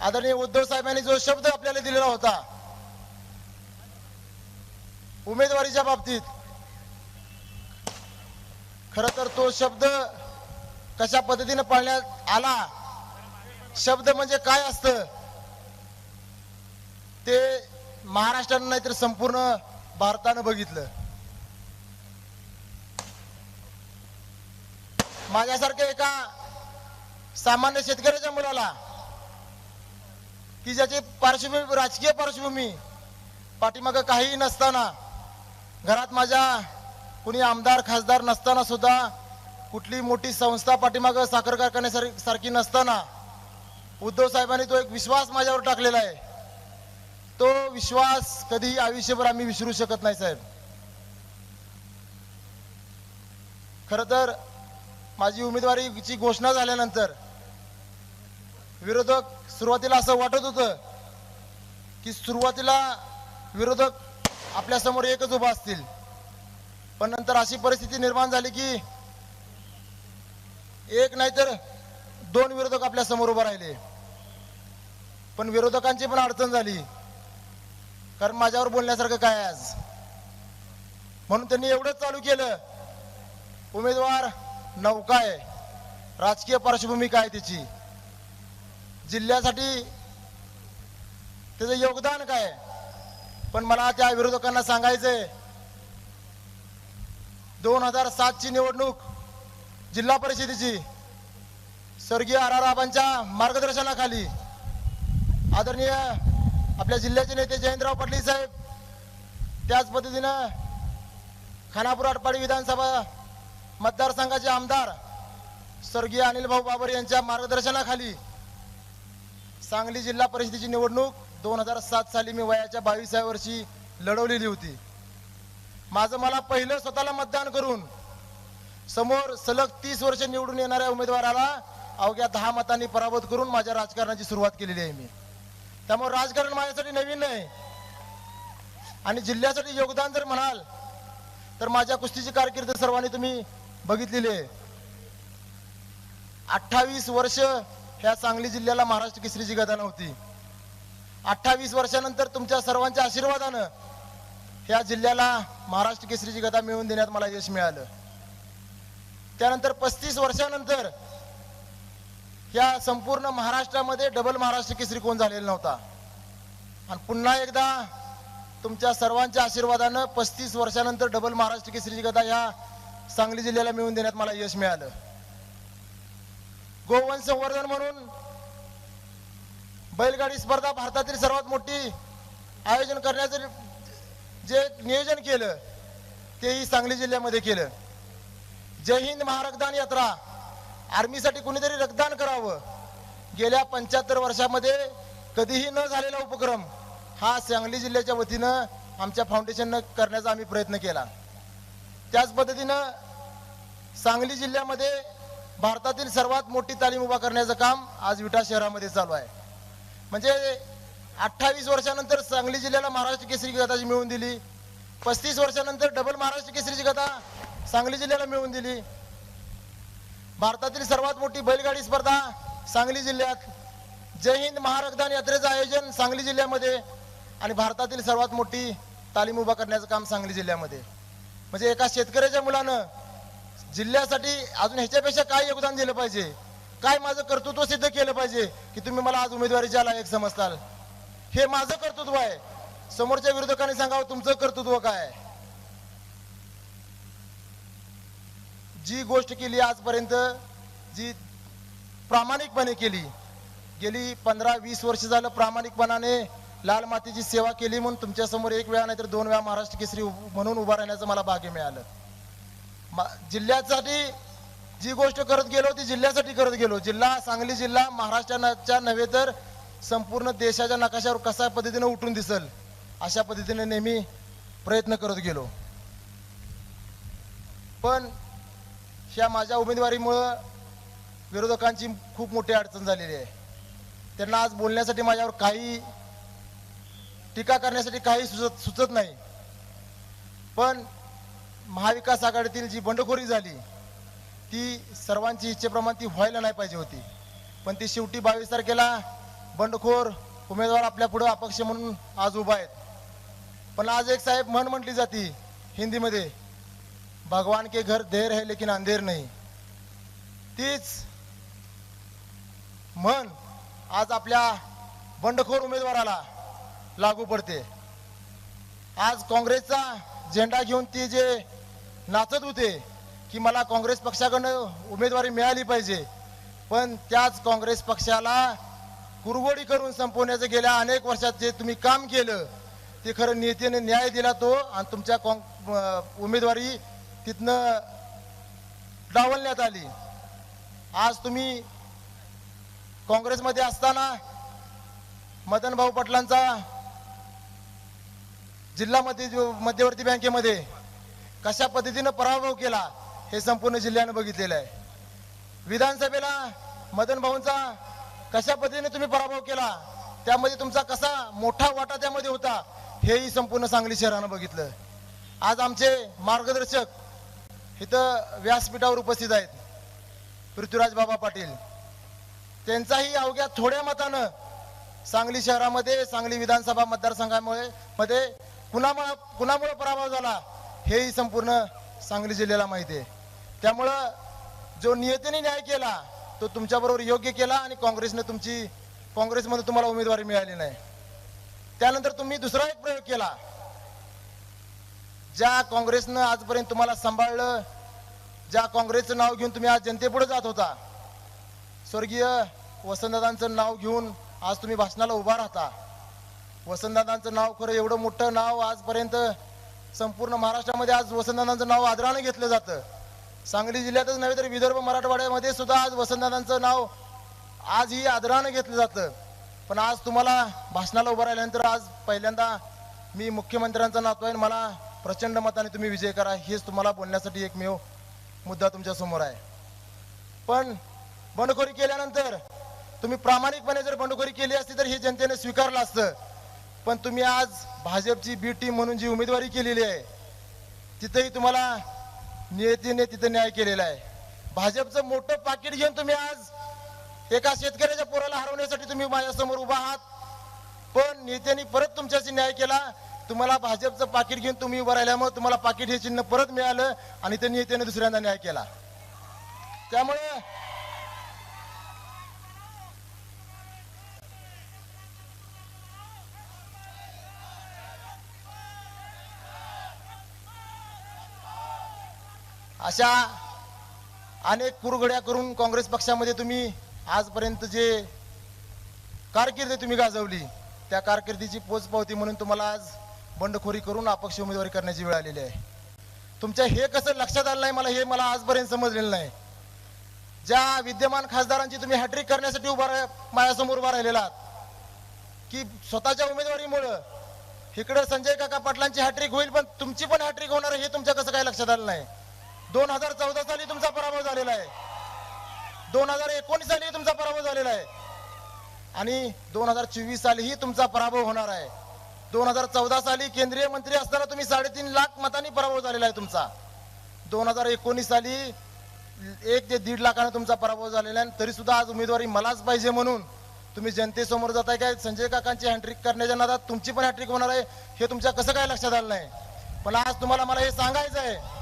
आदरणीय उद्धव साहेबांनी जो शब्द आपल्याला दिलेला होता उमेदवारीच्या बाबतीत खर तर तो शब्द कशा पद्धतीने पाळण्यात आला शब्द म्हणजे काय असत ते महाराष्ट्रानं नाही तर संपूर्ण भारतानं बघितलं. माझ्यासारख्या एका सामान्य शेतकऱ्याच्या मुलाला की ज्याची पार्श्वभूमी राजकीय पार्श्वभूमी पाठीमागं काहीही नसताना घरात माझ्या कुणी आमदार खासदार नसताना सुद्धा कुठली मोठी संस्था पाठीमागं साखर कारखान्यासारखी सारखी नसताना उद्धव साहेबांनी तो एक विश्वास माझ्यावर टाकलेला आहे. तो विश्वास कधीही आयुष्यभर आम्ही विसरू शकत नाही साहेब. खरं तर माझी उमेदवारीची घोषणा झाल्यानंतर विरोधक सुरुवातीला असं वाटत होतं की सुरुवातीला विरोधक आपल्यासमोर एकच उभा असतील. पण नंतर अशी परिस्थिती निर्माण झाली की एक नाही तर दोन विरोधक आपल्यासमोर उभे राहिले. पण विरोधकांची पण अडचण झाली. कारण माझ्यावर बोलण्यासारखं काय आज? म्हणून त्यांनी एवढंच चालू केलं. उमेदवार नौका आहे. राजकीय पार्श्वभूमी काय त्याची? जिल्ह्यासाठी त्याचं योगदान काय पण मला त्या विरोधकांना सांगायचंय दोन हजार सातची निवडणूक जिल्हा परिषदेची स्वर्गीय आर आर आबांच्या मार्गदर्शनाखाली आदरणीय आपल्या जिल्ह्याचे नेते जयंतराव पाटील साहेब त्याच पद्धतीनं खानापूर आटपाडी विधानसभा मतदारसंघाचे आमदार स्वर्गीय अनिल भाऊ बाबर यांच्या मार्गदर्शनाखाली सांगली जिल्हा परिषदेची निवडणूक दोन हजार सात साली मी वयाच्या बावीसाव्या वर्षी लढवलेली होती. माझं मला पहिलं स्वतःला मतदान करून समोर सलग तीस वर्ष निवडून येणाऱ्या उमेदवाराला अवघ्या दहा मतांनी पराभूत करून माझ्या राजकारणाची सुरुवात केलेली आहे मी. त्यामुळे राजकारण माझ्यासाठी नवीन नाही. आणि जिल्ह्यासाठी योगदान जर म्हणाल तर माझ्या कुस्तीची कारकीर्द सर्वांनी तुम्ही बघितलेली आहे. अठ्ठावीस वर्ष ह्या सांगली जिल्ह्याला महाराष्ट्र केसरीची गदा नव्हती. अठ्ठावीस वर्षानंतर तुमच्या सर्वांच्या आशीर्वादानं ह्या जिल्ह्याला महाराष्ट्र केसरीची गदा मिळवून देण्यात मला यश मिळालं. त्यानंतर पस्तीस वर्षानंतर ह्या संपूर्ण महाराष्ट्रामध्ये डबल महाराष्ट्र केसरी कोण झालेला नव्हता. आणि पुन्हा एकदा तुमच्या सर्वांच्या आशीर्वादानं पस्तीस वर्षानंतर डबल महाराष्ट्र केसरीची गदा ह्या सांगली जिल्ह्याला मिळवून देण्यात मला यश मिळालं. गोवन संवर्धन म्हणून बैलगाडी स्पर्धा भारतातील सर्वात मोठी आयोजन करण्याचं जे नियोजन केलं तेही सांगली जिल्ह्यामध्ये केलं. जय हिंद महारक्तदान यात्रा. आर्मीसाठी कुणीतरी रक्तदान करावं. गेल्या पंच्याहत्तर वर्षामध्ये कधीही न झालेला उपक्रम हा सांगली जिल्ह्याच्या वतीनं आमच्या फाउंडेशननं करण्याचा आम्ही प्रयत्न केला. त्याच पद्धतीनं सांगली जिल्ह्यामध्ये भारतातील सर्वात मोठी तालीम उभा करण्याचं काम आज विटा शहरामध्ये चालू आहे. म्हणजे अठ्ठावीस वर्षानंतर सांगली जिल्ह्याला महाराष्ट्र केसरी गदाची मिळवून दिली. पस्तीस वर्षानंतर डबल महाराष्ट्र केसरीची गदा सांगली जिल्ह्याला मिळवून दिली. भारतातील सर्वात मोठी बैलगाडी स्पर्धा सांगली जिल्ह्यात. जय हिंद महारक्तदान यात्रेचं आयोजन सांगली जिल्ह्यामध्ये आणि भारतातील सर्वात मोठी तालीम उभा करण्याचं काम सांगली जिल्ह्यामध्ये. म्हणजे एका शेतकऱ्याच्या मुलानं जिल्ह्यासाठी अजून ह्याच्यापेक्षा काय योगदान दिलं पाहिजे? काय माझं कर्तृत्व सिद्ध केलं पाहिजे की तुम्ही मला आज उमेदवारीच्या लायक समजताल? हे माझं कर्तृत्व आहे. समोरच्या विरोधकांनी सांगावं तुमचं कर्तृत्व काय जी गोष्ट केली आजपर्यंत जी प्रामाणिकपणे केली गेली पंधरा वीस वर्ष झालं प्रामाणिकपणाने लाल मातीची सेवा केली म्हणून तुमच्यासमोर एक वेळा नाहीतर दोन वेळा महाराष्ट्र केसरी म्हणून उभा राहण्याचं मला भाग्य मिळालं. जिल्ह्यासाठी जी गोष्ट करत गेलो ती जिल्ह्यासाठी करत गेलो. जिल्हा सांगली जिल्हा महाराष्ट्राच्या नव्हे तर संपूर्ण देशाच्या नकाशावर कशा पद्धतीने उठून दिसल अशा पद्धतीने नेहमी प्रयत्न करत गेलो. पण ह्या माझ्या उमेदवारीमुळं विरोधकांची खूप मोठी अडचण झालेली आहे. त्यांना आज बोलण्यासाठी माझ्यावर काही टीका करण्यासाठी काही सुचत सुचत नाही. पण महाविकास आघाडीतील जी बंडखोरी झाली ती सर्वांची इच्छेप्रमाणे ती व्हायला नाही पाहिजे होती. पण ती शेवटी बावीस तारखेला बंडखोर उमेदवार आपल्या पुढे अपक्ष म्हणून आज उभा आहेत. पण आज एक साहेब म्हण म्हटली जाते हिंदीमध्ये भगवान के घर देर है लेकिन अंधेर नाही. तीच म्हण आज आपल्या बंडखोर उमेदवाराला लागू पडते. आज काँग्रेसचा झेंडा घेऊन ती जे नाचत होते की मला काँग्रेस पक्षाकडनं उमेदवारी मिळाली पाहिजे. पण त्याच काँग्रेस पक्षाला कुरवडी करून संपवण्याचं गेल्या अनेक वर्षात जे तुम्ही काम केलं ते खरं नेत्याने न्याय दिला तो आणि तुमच्या कॉंग उमेदवारी तिथनं डावलण्यात आली. आज तुम्ही काँग्रेसमध्ये असताना मदन भाऊ पाटलांचा जिल्हा मध्य मध्यवर्ती बँकेमध्ये कशा पद्धतीनं पराभव केला हे संपूर्ण जिल्ह्यानं बघितलेलं आहे. विधानसभेला मदन भाऊंचा कशा पद्धतीने तुम्ही पराभव केला? त्यामध्ये तुमचा कसा मोठा वाटा त्यामध्ये होता? हेही संपूर्ण सांगली शहरानं बघितलं. आज आमचे मार्गदर्शक इथं व्यासपीठावर उपस्थित आहेत. पृथ्वीराज बाबा पाटील. त्यांचाही अवघ्या थोड्या मतानं सांगली शहरामध्ये सांगली विधानसभा मतदारसंघामुळे मध्ये कुणामुळे कुणामुळे पराभव झाला? हेही संपूर्ण सांगली जिल्ह्याला माहिती आहे. त्यामुळं जो नियतीने न्याय केला तो तुमच्याबरोबर योग्य केला आणि काँग्रेसने तुमची काँग्रेसमध्ये तुम्हाला उमेदवारी मिळाली नाही. त्यानंतर तुम्ही दुसरा एक प्रयोग केला. ज्या काँग्रेसनं आजपर्यंत तुम्हाला सांभाळलं ज्या काँग्रेसचं नाव घेऊन तुम्ही आज जनतेपुढे जात होता स्वर्गीय वसंतदादांचं नाव घेऊन आज तुम्ही भाषणाला उभा राहता. वसंतदादांचं नाव खरं एवढं मोठं नाव आजपर्यंत संपूर्ण महाराष्ट्रामध्ये आज वसंतदादांचं नाव आदरानं घेतलं जातं. सांगली जिल्ह्यातच नव्हे तर विदर्भ मराठवाड्यामध्ये सुद्धा आज वसंतदादांचं नाव आजही आदरानं घेतलं जातं. पण आज तुम्हाला भाषणाला उभं राहिल्यानंतर आज पहिल्यांदा मी मुख्यमंत्र्यांचा नातो आहे आणि मला प्रचंड मताने तुम्ही विजय करा हेच तुम्हाला बोलण्यासाठी एकमेव मुद्दा तुमच्यासमोर आहे. पण बंडखोरी केल्यानंतर तुम्ही प्रामाणिकपणे जर बंडखोरी केली असती तर हे जनतेने स्वीकारलं असतं. पण तुम्ही आज भाजपची बी टीम म्हणून जी उमेदवारी केलेली आहे तिथेही तुम्हाला नियतीने तिथे न्याय केलेला आहे. भाजपचं मोठं पाकिट घेऊन तुम्ही आज एका शेतकऱ्याच्या पोराला हरवण्यासाठी तुम्ही माझ्यासमोर उभा आहात. पण नेत्यांनी परत तुमच्याशी न्याय केला. तुम्हाला भाजपचं पाकिट घेऊन तुम्ही उभं राहिल्यामुळे तुम्हाला पाकिट हे चिन्ह परत मिळालं आणि ते नेत्याने दुसऱ्यांदा न्याय केला. त्यामुळे अशा अनेक कुरघड्या करून काँग्रेस पक्षामध्ये तुम्ही आजपर्यंत जे कारकिर्दी तुम्ही गाजवली त्या कारकिर्दीची पोचपावती म्हणून तुम्हाला आज बंडखोरी करून अपक्ष उमेदवारी करण्याची वेळ आलेली आहे. तुमच्या हे कसं लक्षात आलं नाही मला हे मला आजपर्यंत समजलेलं नाही. ज्या विद्यमान खासदारांची तुम्ही हॅट्रिक करण्यासाठी उभा माझ्यासमोर उभा राहिलेला आहात की स्वतःच्या उमेदवारीमुळं इकडं संजय काका पाटलांची हॅट्रिक होईल पण तुमची पण हॅट्रिक होणार हे तुमच्या कसं काय लक्षात आलं नाही? दोन हजार चौदा साली तुमचा पराभव झालेला आहे. दोन हजार एकोणीस साली तुमचा पराभव झालेला आहे. आणि दोन हजार चोवीस सालीही तुमचा पराभव होणार आहे. दोन हजार चौदा साली केंद्रीय मंत्री असताना तुम्ही साडेतीन लाख मतांनी पराभव झालेला आहे तुमचा. दोन हजार एकोणीस साली एक ते दीड लाखाने तुमचा पराभव झालेला आहे. तरी सुद्धा आज उमेदवारी मलाच पाहिजे म्हणून तुम्ही जनतेसमोर जाताय काय? संजय काकांची हॅट्रिक करण्याच्या नादात तुमची पण हॅट्रिक होणार आहे. हे तुमच्या कसं काय लक्षात आलं नाही? पण आज तुम्हाला मला हे सांगायचं आहे.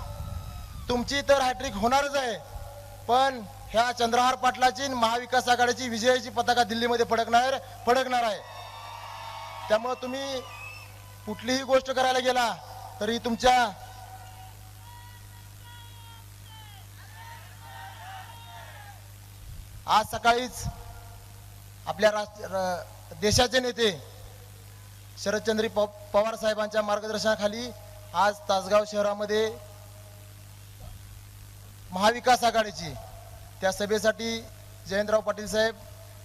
तुमची तर हॅट्रिक होणारच आहे. पण ह्या चंद्रहार पाटलाची महाविकास आघाडीची विजयाची पताका दिल्लीमध्ये फडकणार फडकणार आहे. त्यामुळे तुम्ही कुठलीही गोष्ट करायला गेला तरी तुमच्या आज सकाळीच आपल्या राष्ट्र देशाचे नेते शरदचंद्र पवार साहेबांच्या मार्गदर्शनाखाली आज तासगाव शहरामध्ये महाविकास आघाडीची. त्या सभेसाठी जयंतराव पाटील साहेब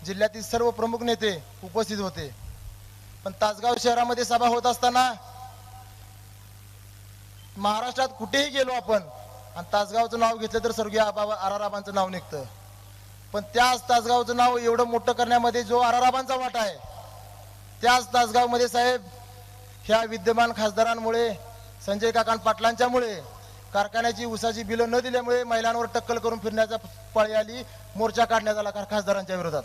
जिल्ह्यातील सर्व प्रमुख नेते उपस्थित होते. पण तासगाव शहरामध्ये सभा होत असताना महाराष्ट्रात कुठेही गेलो आपण आणि तासगावचं नाव घेतलं तर स्वर्गीय आबा आराराबांचं नाव निघतं. पण त्याच तासगावचं नाव एवढं मोठं करण्यामध्ये जो आराराबांचा वाटा आहे त्याच तासगावमध्ये साहेब ह्या विद्यमान खासदारांमुळे संजय काकांत पाटलांच्यामुळे कारखान्याची उसाची बिलं न दिल्यामुळे महिलांवर टक्कल करून फिरण्याचा पाळी आली मोर्चा काढण्यात आला खासदारांच्या विरोधात.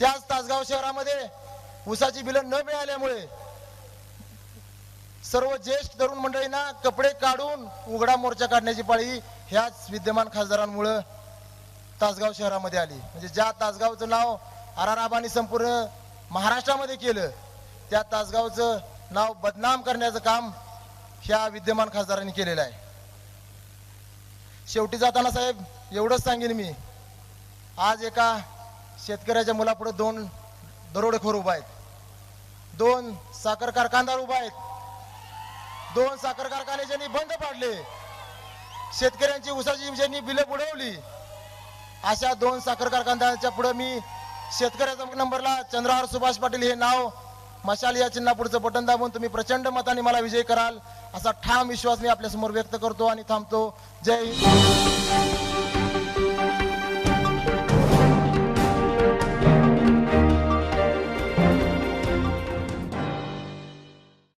त्याच तासगाव शहरामध्ये उसाची बिलं न मिळाल्यामुळे सर्व ज्येष्ठ तरुण मंडळींना कपडे काढून उघडा मोर्चा काढण्याची पाळी ह्याच विद्यमान खासदारांमुळं तासगाव शहरामध्ये आली. म्हणजे ज्या तासगावचं नाव आराराबांनी संपूर्ण महाराष्ट्रामध्ये केलं त्या तासगावचं नाव बदनाम करण्याचं काम ह्या विद्यमान खासदारांनी केलेलं आहे. शेवटी जाताना साहेब एवढंच सांगेन मी. आज एका शेतकऱ्याच्या मुलापुढे दोन दरोडेखोर उभा आहेत. दोन साखर कारखानदार उभा आहेत. दोन साखर कारखाने ज्यांनी बंद पाडले. शेतकऱ्यांची उसाची ज्यांनी बिलं बुडवली. अशा दोन साखर कारखानदारांच्या पुढे मी शेतकऱ्याचा नंबरला चंद्रहार सुभाष पाटील हे नाव मशाल या चिन्हापुढचं बटन दाबून तुम्ही प्रचंड मताने मला विजय कराल असा ठाम विश्वास मी आपल्यासमोर व्यक्त करतो आणि थांबतो. जय हिंद.